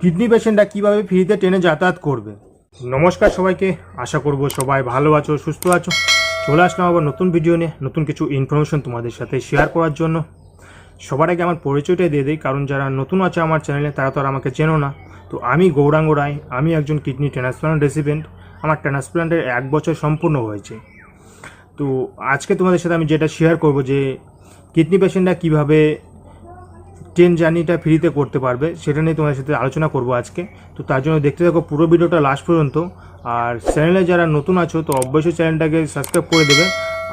Kidney পেশেন্টরা কীভাবে ফ্রিতে ট্রেনে যাতায়াত করবে? নমস্কার সবাইকে, আশা করব সবাই ভালো আছো, সুস্থ আছো। চলে আসলাম আবার নতুন ভিডিও নিয়ে, নতুন কিছু ইনফরমেশন তোমাদের সাথে শেয়ার করার জন্য। সবার আগে আমার পরিচয়টাই দিয়ে দিই, কারণ যারা নতুন আছে আমার চ্যানেলে তারা তো আর আমাকে চেনো না। তো আমি গৌরাঙ্গ রায়, আমি একজন কিডনি ট্রান্সপ্লান্ট রেসিডেন্ট আমার ট্রান্সপ্লান্টের এক বছর সম্পূর্ণ হয়েছে। তো আজকে তোমাদের সাথে আমি যেটা শেয়ার করব যে, কিডনি পেশেন্টরা কীভাবে ট্রেন জার্নিটা ফ্রিতে করতে পারবে, সেটা নিয়ে তোমাদের সাথে আলোচনা করব আজকে। তো তার জন্য দেখতে থাকো পুরো ভিডিওটা লাস্ট পর্যন্ত। আর চ্যানেলে যারা নতুন আছো, তো অবশ্যই চ্যানেলটাকে সাবস্ক্রাইব করে দেবে।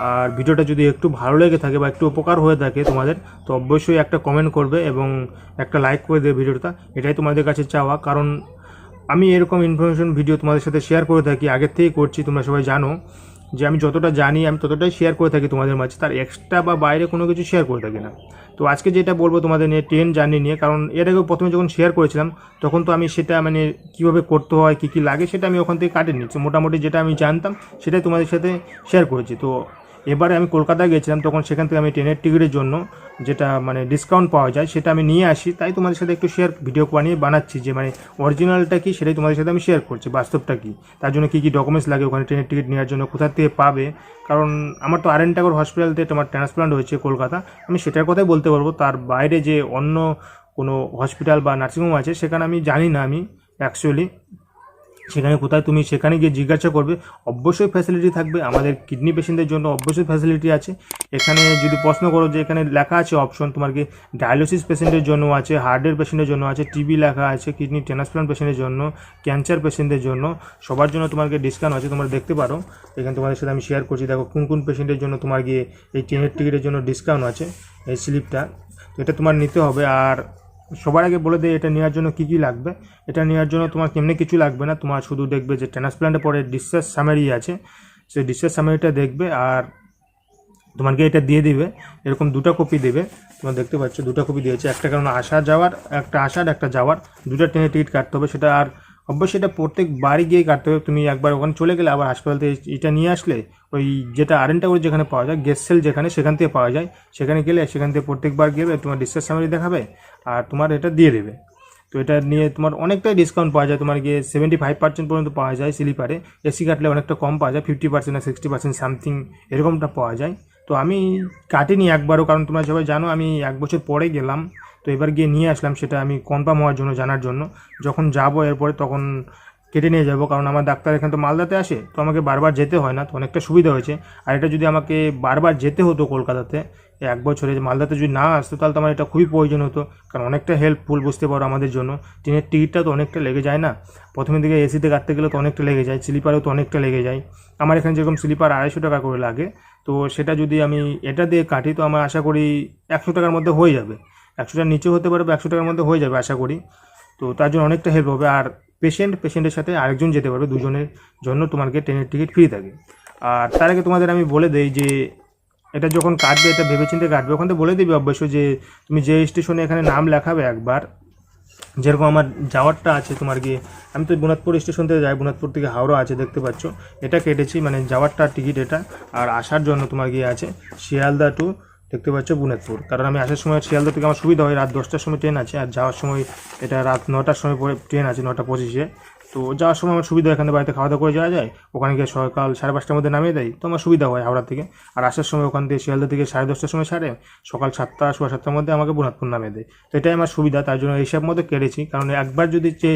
আর ভিডিওটা যদি একটু ভালো লেগে থাকে বা একটু উপকার হয়ে থাকে তোমাদের, তো অবশ্যই একটা কমেন্ট করবে এবং একটা লাইক করে দেবে ভিডিওটা। এটাই তোমাদের কাছে চাওয়া। কারণ আমি এরকম ইনফরমেশন ভিডিও তোমাদের সাথে শেয়ার করে থাকি, আগের থেকেই করছি, তোমরা সবাই জানো। যে আমি যতটা জানি, আমি ততটাই শেয়ার করে থাকি তোমাদের মাঝে, তার এক্সট্রা বা বাইরে কোনো কিছু শেয়ার করে থাকি না। তো আজকে যেটা বলব তোমাদের নিয়ে ট্রেন জার্নি নিয়ে, কারণ আগে প্রথমে যখন শেয়ার করেছিলাম, তখন তো আমি সেটা মানে কীভাবে করতে হয়, কী কী লাগে, সেটা আমি ওখান থেকে কাটিয়ে নিচ্ছি। মোটামুটি যেটা আমি জানতাম, সেটাই তোমাদের সাথে শেয়ার করেছি। তো এবারে আমি কলকাতায় গেছিলাম, তখন সেখান থেকে আমি ট্রেনের টিকিটের জন্য যেটা মানে ডিসকাউন্ট পাওয়া যায় সেটা আমি নিয়ে আসি। তাই তোমাদের সাথে একটু শেয়ার ভিডিও বানিয়ে বানাচ্ছি যে মানে অরিজিনালটা কি সেটাই তোমাদের সাথে আমি শেয়ার করছি, বাস্তবটা কি? তার জন্য কী কী ডকুমেন্টস লাগে ওখানে ট্রেনের টিকিট নেওয়ার জন্য, কোথা থেকে পাবে? কারণ আমার তো আর এন টাগর হসপিটাল থেকে তোমার ট্রান্সপ্লান্ট হয়েছে কলকাতা, আমি সেটার কথাই বলতে পারব। তার বাইরে যে অন্য কোনো হসপিটাল বা নার্সিংহোম আছে, সেখানে আমি জানি না আমি অ্যাকচুয়ালি সেখানে কোথায় তুমি সেখানে গিয়ে জিজ্ঞাসা করবে। অবশ্যই ফ্যাসিলিটি থাকবে আমাদের কিডনি পেশেন্টদের জন্য, অবশ্যই ফ্যাসিলিটি আছে। এখানে যদি প্রশ্ন করো যে এখানে লেখা আছে অপশন তোমার কি ডায়ালিসিস পেশেন্টের জন্য আছে হার্টের পেশেন্টের জন্য আছে টিবি লেখা আছে কিডনি ট্রান্সপ্লান্ট পেশেন্টের জন্য ক্যান্সার পেশেন্টদের জন্য, সবার জন্য তোমাকে ডিসকাউন্ট আছে তোমরা দেখতে পারো। এখানে তোমাদের সাথে আমি শেয়ার করছি, দেখো কোন কোন পেশেন্টের জন্য তোমার গিয়ে এই ট্রেনের টিকিটের জন্য ডিসকাউন্ট আছে, এই স্লিপটা তো এটা তোমার নিতে হবে আর সবার আগে বলে দেয় এটা নেওয়ার জন্য কী কী লাগবে? এটা নেওয়ার জন্য তোমার কেমনি কিছু লাগবে না, তোমার শুধু দেখবে যে ট্রান্সপ্লান্টের পরে ডিসচার্জ সামারি আছে। সেই ডিসচার্জ সামারিটা দেখবে আর তোমাকে এটা দিয়ে দিবে, এরকম দুটো কপি দেবে। তোমরা দেখতে পাচ্ছ, দুটো কপি দিয়েছে, একটা কারণ আসা যাওয়ার, একটা আসার একটা যাওয়ার। দুটো ট্রেনের টিকিট কাটতে হবে, সেটা আর অবশ্যই এটা প্রত্যেক বাড়ি গিয়েই কাটতে হবে। তুমি একবার ওখানে চলে গেলে, আবার হাসপাতাল থেকে এটা নিয়ে আসলে ওই যেটা আরেনটা করে যেখানে পাওয়া যায় গ্যাস সেল যেখানে, সেখান থেকে পাওয়া যায়। সেখানে গেলে, সেখান থেকে প্রত্যেকবার গেলে তোমার ডিসচার্জ সামারি দেখাবে আর তোমার এটা দিয়ে দেবে। তো এটা নিয়ে তোমার অনেকটাই ডিসকাউন্ট পাওয়া যায়। তোমার গিয়ে সেভেন্টি ফাইভ পার্সেন্ট পর্যন্ত পাওয়া যায় স্লিপারে এসি কাটলে অনেকটা কম পাওয়া যায় ফিফটি পার্সেন্ট আর সিক্সটি পার্সেন্ট সামথিং এরকমটা পাওয়া যায়। তো আমি কাটিনি একবারও, কারণ তোমরা সবাই জানো আমি এক বছর পরে গেলাম, তো এবার গিয়ে নিয়ে আসলাম সেটা আমি কনফার্ম হওয়ার জন্য, জানার জন্য। যখন যাব এরপরে তখন কেটে নিয়ে যাব, কারণ আমার ডাক্তার এখানে তো মালদাতে আসে, তো আমাকে বারবার যেতে হয় না, তো অনেকটা সুবিধা হয়েছে। আর এটা যদি আমাকে বারবার যেতে হতো কলকাতাতে এক বছরে মালদাতে যদি না আসতো, তাহলে তো আমার এটা খুবই প্রয়োজন হতো। কারণ অনেকটা হেল্পফুল বুঝতে পারো আমাদের জন্য। ট্রেনের টিকিটটা তো অনেকটা লেগে যায় না? প্রথমে দিকে এসিতে কাটতে গেলে তো অনেকটা লেগে যায়, স্লিপারেও তো অনেকটা লেগে যায়। আমার এখানে যেরকম স্লিপার আড়াইশো টাকা করে লাগে, তো সেটা যদি আমি এটা দিয়ে কাটি, তো আমার আশা করি একশো টাকার মধ্যে হয়ে যাবে। একশো টাকার নিচে হতে পারে বা একশো টাকার মধ্যে হয়ে যাবে, আশা করি। তো তার জন্য অনেকটা হেল্প হবে। আর পেশেন্ট পেশেন্টের সাথে আরেকজন যেতে পারবে দুজনের জন্য তোমাকে ট্রেনের টিকিট ফ্রি থাকে। আর তার আগে তোমাদের আমি বলে দেই যে এটা যখন কাটবে, এটা ভেবেচিন্তে কাটবে, ওখান থেকে বলে দিবি অবশ্যই যে তুমি যে স্টেশনে এখানে নাম লেখাবে একবার, যেরকম আমার যাওয়ারটা আছে তোমার গিয়ে, আমি তো বুনাদপুর স্টেশন থেকে যাই বুনাদপুর থেকে হাওড়া আছে দেখতে পাচ্ছ, এটা কেটেছি মানে যাওয়ারটা টিকিট এটা, আর আসার জন্য তোমার গিয়ে আছে শিয়ালদা টু দেখতে পাচ্ছ বুনাদপুর কারণ আমি আসার সময় শিয়ালদা থেকে আমার সুবিধা হয়, রাত দশটার সময় ট্রেন আছে আর যাওয়ার সময় এটা রাত নটার সময় পরে ট্রেন আছে, নটা পঁচিশে। তো যাওয়ার সময় আমার সুবিধা এখানে বাড়িতে খাওয়া দাওয়া করে যাওয়া যায়। ওখানে গিয়ে সকাল সাড়ে পাঁচটার মধ্যে নামিয়ে দেয়। তো আমার সুবিধা হয় হাওড়া থেকে। আর আসার সময় ওখান থেকে শিয়ালদা থেকে সাড়ে দশটার সময় ছাড়ে, সকাল সাতটা, সোয়া সাতটার মধ্যে আমাকে বুনাদপুর নামিয়ে দেয়। তো এটাই আমার সুবিধা, তার জন্য এইসব মধ্যে কেটেছি। কারণ একবার যদি যে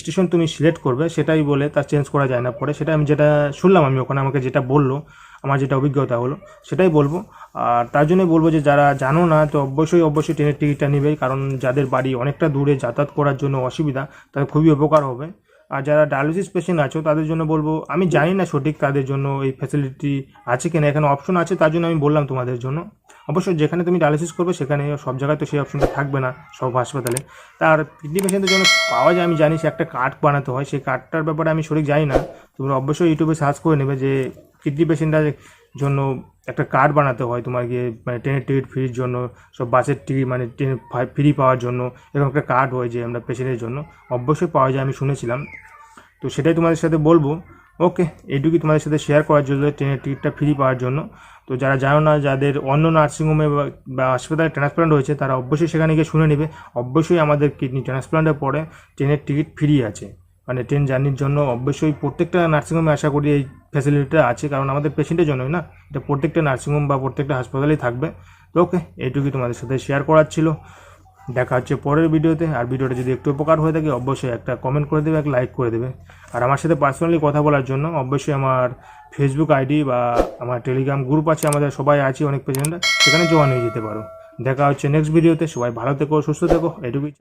স্টেশন তুমি সিলেক্ট করবে, সেটাই বলে তার চেঞ্জ করা যায় না। পরে সেটা আমি যেটা শুনলাম, আমি ওখানে আমাকে যেটা বলল আমার যেটা অভিজ্ঞতা হলো, সেটাই বলব। আর তার জন্যই বলব যে, যারা জানো না, তো অবশ্যই অবশ্যই ট্রেনের টিকিটটা নেবে, কারণ যাদের বাড়ি অনেকটা দূরে যাতায়াত করার জন্য অসুবিধা, তাদের খুবই উপকার হবে। আর যারা ডায়ালিসিস পেশেন্ট আছো, তাদের জন্য বলব, আমি জানি না সঠিক তাদের জন্য এই ফ্যাসিলিটি আছে কিনা, এখানে অপশন আছে, তার জন্য আমি বললাম তোমাদের জন্য। অবশ্যই যেখানে তুমি ডায়ালিসিস করবে, সেখানে সব জায়গায় তো সেই অপশনটা থাকবে না, সব হাসপাতালে। তার কিডনি পেশেন্টের জন্য পাওয়া যায়, আমি জানি সে একটা কার্ড বানাতে হয়, সেই কার্ডটার ব্যাপারে আমি সঠিক জানি না। তোমরা অবশ্যই ইউটিউবে সার্চ করে নেবে যে কিডনি পেশেন্টরা জন্য একটা কার্ড বানাতে হয়, তোমার গিয়ে মানে ট্রেনের টিকিট ফ্রির জন্য, সব বাসের টিকিট মানে ট্রেন ফ্রি পাওয়ার জন্য এরকম একটা কার্ড হয় যে আমরা পেশেন্টের জন্য। অবশ্যই পাওয়া যায়, আমি শুনেছিলাম। তো সেটাই তোমাদের সাথে বলব। ওকে, এইটুকুই তোমাদের সাথে শেয়ার করার জন্য, ট্রেনের টিকিটটা ফ্রি পাওয়ার জন্য। তো যারা জানো না, যাদের অন্য নার্সিংহোমে বা- হাসপাতালে ট্রান্সপ্লান্ট হয়েছে, তারা অবশ্যই সেখানে গিয়ে শুনে নেবে। অবশ্যই আমাদের কিডনি ট্রান্সপ্লান্টের পরে ট্রেনের টিকিট ফ্রি আছে। মানে ট্রেন জার্নির জন্য অবশ্যই প্রত্যেকটা নার্সিংহোমে আশা করি এই ফ্যাসিলিটিটা আছে। কারণ আমাদের পেশেন্টের জন্যই না, এটা প্রত্যেকটা নার্সিংহোম বা প্রত্যেকটা হাসপাতালেই থাকবে। তো ওকে এইটুকুই তোমাদের সাথে শেয়ার করার ছিল। দেখা হচ্ছে পরের ভিডিওতে আর ভিডিওটা যদি একটু উপকার হয়ে থাকে, অবশ্যই একটা কমেন্ট করে দেবে একটা লাইক করে দেবে। আর আমার সাথে পার্সোনালি কথা বলার জন্য অবশ্যই আমার ফেসবুক আইডি বা আমার টেলিগ্রাম গ্রুপ আছে, আমাদের সবাই আছে, অনেক পেশেন্টরা সেখানে জয়েন হয়ে যেতে পারো। দেখা হচ্ছে নেক্সট ভিডিওতে সবাই ভালো থেকো, সুস্থ থেকো এটুকুই